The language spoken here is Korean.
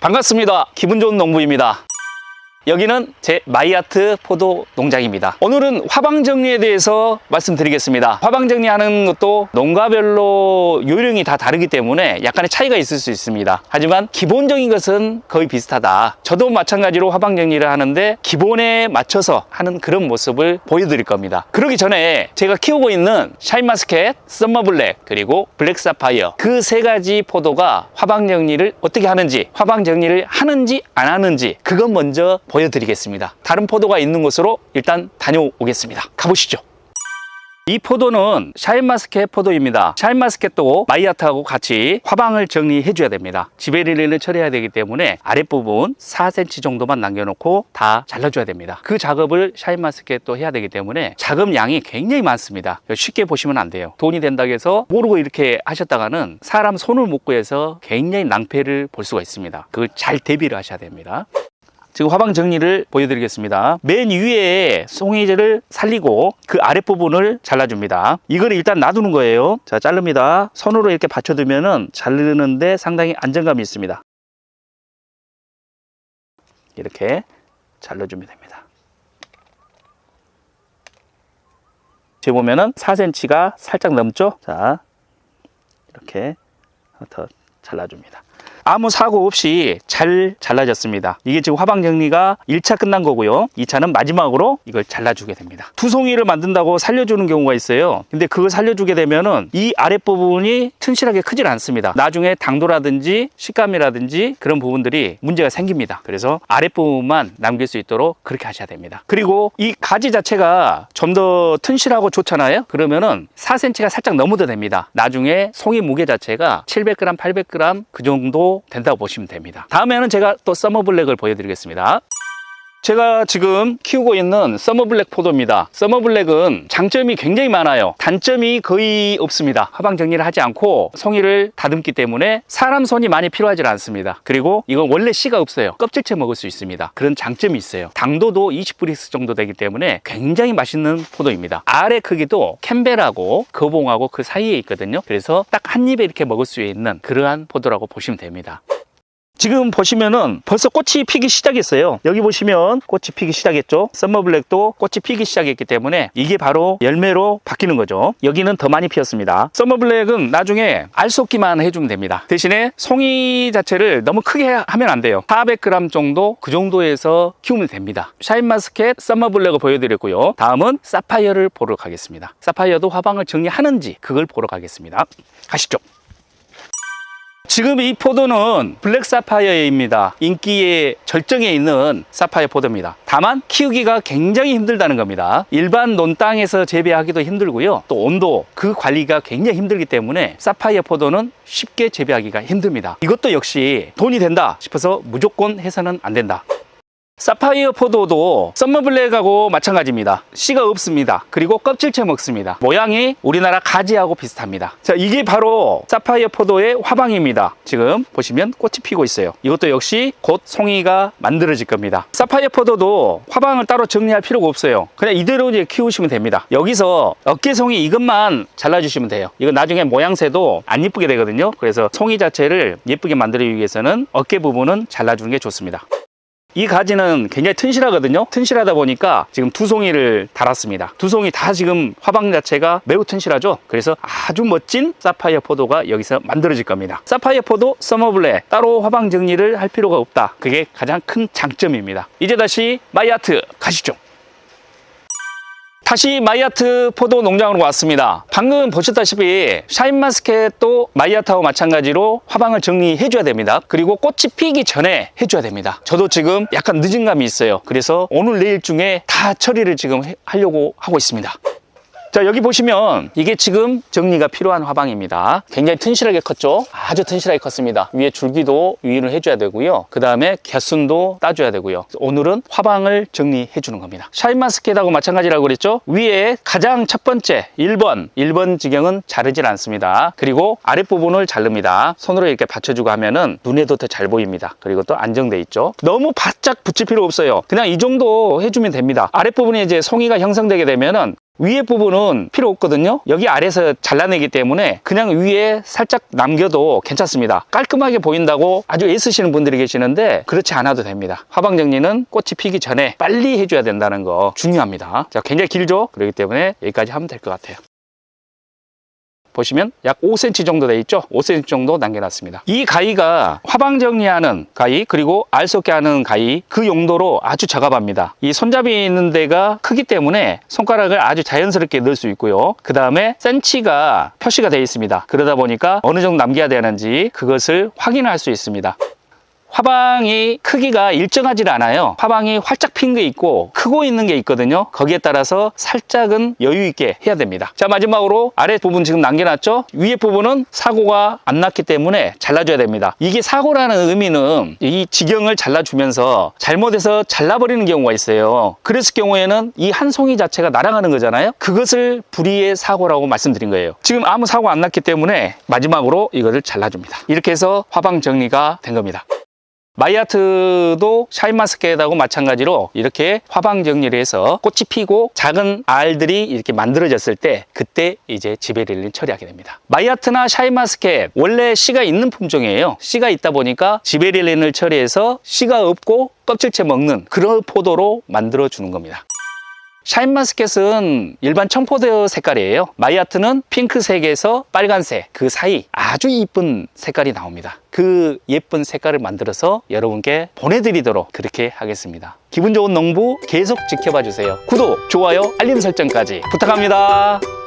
반갑습니다. 기분 좋은 농부입니다. 여기는 제 마이아트 포도 농장입니다. 오늘은 화방 정리에 대해서 말씀드리겠습니다. 화방 정리하는 것도 농가별로 요령이 다 다르기 때문에 약간의 차이가 있을 수 있습니다. 하지만 기본적인 것은 거의 비슷하다. 저도 마찬가지로 화방 정리를 하는데 기본에 맞춰서 하는 그런 모습을 보여드릴 겁니다. 그러기 전에 제가 키우고 있는 샤인마스켓, 썸머블랙, 그리고 블랙사파이어 그 세 가지 포도가 화방 정리를 어떻게 하는지, 화방 정리를 하는지 안 하는지 그건 먼저 보여드리겠습니다. 다른 포도가 있는 곳으로 일단 다녀오겠습니다. 가보시죠. 이 포도는 샤인마스켓 포도입니다. 샤인마스켓도 마이아트하고 같이 화방을 정리해 줘야 됩니다. 지베리를 처리해야 되기 때문에 아랫부분 4cm 정도만 남겨놓고 다 잘라줘야 됩니다. 그 작업을 샤인마스켓도 해야 되기 때문에 작업 양이 굉장히 많습니다. 쉽게 보시면 안 돼요. 돈이 된다고 해서 모르고 이렇게 하셨다가는 사람 손을 못 구해서 굉장히 낭패를 볼 수가 있습니다. 그걸 잘 대비를 하셔야 됩니다. 지금 화방 정리를 보여드리겠습니다. 맨 위에 송이제를 살리고 그 아랫부분을 잘라줍니다. 이걸 일단 놔두는 거예요. 자, 자릅니다. 손으로 이렇게 받쳐두면은 자르는데 상당히 안정감이 있습니다. 이렇게 잘라주면 됩니다. 지금 보면은 4cm가 살짝 넘죠? 자, 이렇게 더 잘라줍니다. 아무 사고 없이 잘 잘라졌습니다. 이게 지금 화방 정리가 1차 끝난 거고요. 2차는 마지막으로 이걸 잘라주게 됩니다. 두 송이를 만든다고 살려주는 경우가 있어요. 근데 그걸 살려주게 되면은 이 아랫부분이 튼실하게 크질 않습니다. 나중에 당도라든지 식감이라든지 그런 부분들이 문제가 생깁니다. 그래서 아랫부분만 남길 수 있도록 그렇게 하셔야 됩니다. 그리고 이 가지 자체가 좀 더 튼실하고 좋잖아요. 그러면은 4cm가 살짝 넘어도 됩니다. 나중에 송이 무게 자체가 700g, 800g 그 정도 된다고 보시면 됩니다. 다음에는 제가 또 서머 블랙을 보여드리겠습니다. 제가 지금 키우고 있는 서머블랙 포도입니다. 서머블랙은 장점이 굉장히 많아요. 단점이 거의 없습니다. 화방 정리를 하지 않고 송이를 다듬기 때문에 사람 손이 많이 필요하지 않습니다. 그리고 이건 원래 씨가 없어요. 껍질째 먹을 수 있습니다. 그런 장점이 있어요. 당도도 20브릭스 정도 되기 때문에 굉장히 맛있는 포도입니다. 알의 크기도 캠벨하고 거봉하고 그 사이에 있거든요. 그래서 딱 한 입에 이렇게 먹을 수 있는 그러한 포도라고 보시면 됩니다. 지금 보시면은 벌써 꽃이 피기 시작했어요. 여기 보시면 꽃이 피기 시작했죠. 썸머블랙도 꽃이 피기 시작했기 때문에 이게 바로 열매로 바뀌는 거죠. 여기는 더 많이 피었습니다. 썸머블랙은 나중에 알 쏟기만 해주면 됩니다. 대신에 송이 자체를 너무 크게 하면 안 돼요. 400g 정도 그 정도에서 키우면 됩니다. 샤인마스켓 썸머블랙을 보여드렸고요. 다음은 사파이어를 보러 가겠습니다. 사파이어도 화방을 정리하는지 그걸 보러 가겠습니다. 가시죠. 지금 이 포도는 블랙 사파이어입니다. 인기의 절정에 있는 사파이어 포도입니다. 다만 키우기가 굉장히 힘들다는 겁니다. 일반 논 땅에서 재배하기도 힘들고요. 또 온도 그 관리가 굉장히 힘들기 때문에 사파이어 포도는 쉽게 재배하기가 힘듭니다. 이것도 역시 돈이 된다 싶어서 무조건 해서는 안 된다. 사파이어 포도도 썸머블랙하고 마찬가지입니다. 씨가 없습니다. 그리고 껍질째 먹습니다. 모양이 우리나라 가지하고 비슷합니다. 자, 이게 바로 사파이어 포도의 화방입니다. 지금 보시면 꽃이 피고 있어요. 이것도 역시 곧 송이가 만들어질 겁니다. 사파이어 포도도 화방을 따로 정리할 필요가 없어요. 그냥 이대로 이제 키우시면 됩니다. 여기서 어깨송이 이것만 잘라주시면 돼요. 이거 나중에 모양새도 안 예쁘게 되거든요. 그래서 송이 자체를 예쁘게 만들기 위해서는 어깨 부분은 잘라주는 게 좋습니다. 이 가지는 굉장히 튼실하거든요. 튼실하다 보니까 지금 두 송이를 달았습니다. 두 송이 다 지금 화방 자체가 매우 튼실하죠. 그래서 아주 멋진 사파이어 포도가 여기서 만들어질 겁니다. 사파이어 포도 서머블랙 따로 화방 정리를 할 필요가 없다. 그게 가장 큰 장점입니다. 이제 다시 마이아트 가시죠. 다시 마이아트 포도 농장으로 왔습니다. 방금 보셨다시피 샤인마스켓도 마이아트하고 마찬가지로 화방을 정리해 줘야 됩니다. 그리고 꽃이 피기 전에 해 줘야 됩니다. 저도 지금 약간 늦은 감이 있어요. 그래서 오늘 내일 중에 다 처리를 지금 해- 하려고 하고 있습니다. 자 여기 보시면 이게 지금 정리가 필요한 화방입니다. 굉장히 튼실하게 컸죠? 아주 튼실하게 컸습니다. 위에 줄기도 유인을 해줘야 되고요. 그 다음에 개순도 따줘야 되고요. 오늘은 화방을 정리해 주는 겁니다. 샤인마스켓하고 마찬가지라고 그랬죠? 위에 가장 첫 번째 1번. 1번 지경은 자르질 않습니다. 그리고 아랫부분을 자릅니다. 손으로 이렇게 받쳐주고 하면은 눈에도 더 잘 보입니다. 그리고 또 안정돼 있죠? 너무 바짝 붙일 필요 없어요. 그냥 이 정도 해주면 됩니다. 아랫부분에 이제 송이가 형성되게 되면은 위에 부분은 필요 없거든요. 여기 아래에서 잘라내기 때문에 그냥 위에 살짝 남겨도 괜찮습니다. 깔끔하게 보인다고 아주 애쓰시는 분들이 계시는데 그렇지 않아도 됩니다. 화방 정리는 꽃이 피기 전에 빨리 해줘야 된다는 거 중요합니다. 자, 굉장히 길죠? 그렇기 때문에 여기까지 하면 될 것 같아요. 보시면 약 5cm 정도 돼 있죠? 5cm 정도 남겨놨습니다. 이 가위가 화방 정리하는 가위 그리고 알 쏟게 하는 가위 그 용도로 아주 적합합니다. 이 손잡이 있는 데가 크기 때문에 손가락을 아주 자연스럽게 넣을 수 있고요. 그 다음에 센치가 표시가 되어 있습니다. 그러다 보니까 어느 정도 남겨야 되는지 그것을 확인할 수 있습니다. 화방이 크기가 일정하지 않아요. 화방이 활짝 핀 게 있고 크고 있는 게 있거든요. 거기에 따라서 살짝은 여유 있게 해야 됩니다. 자 마지막으로 아래 부분 지금 남겨놨죠? 위에 부분은 사고가 안 났기 때문에 잘라줘야 됩니다. 이게 사고라는 의미는 이 지경을 잘라주면서 잘못해서 잘라버리는 경우가 있어요. 그랬을 경우에는 이 한 송이 자체가 날아가는 거잖아요. 그것을 불의의 사고라고 말씀드린 거예요. 지금 아무 사고 안 났기 때문에 마지막으로 이거를 잘라줍니다. 이렇게 해서 화방 정리가 된 겁니다. 마이아트도 샤인마스켓하고 마찬가지로 이렇게 화방 정리를 해서 꽃이 피고 작은 알들이 이렇게 만들어졌을 때 그때 이제 지베릴린 처리하게 됩니다. 마이아트나 샤인마스켓 원래 씨가 있는 품종이에요. 씨가 있다 보니까 지베릴린을 처리해서 씨가 없고 껍질째 먹는 그런 포도로 만들어 주는 겁니다. 샤인마스켓은 일반 청포도 색깔이에요. 마이아트는 핑크색에서 빨간색 그 사이 아주 이쁜 색깔이 나옵니다. 그 예쁜 색깔을 만들어서 여러분께 보내드리도록 그렇게 하겠습니다. 기분 좋은 농부 계속 지켜봐 주세요. 구독, 좋아요, 알림 설정까지 부탁합니다.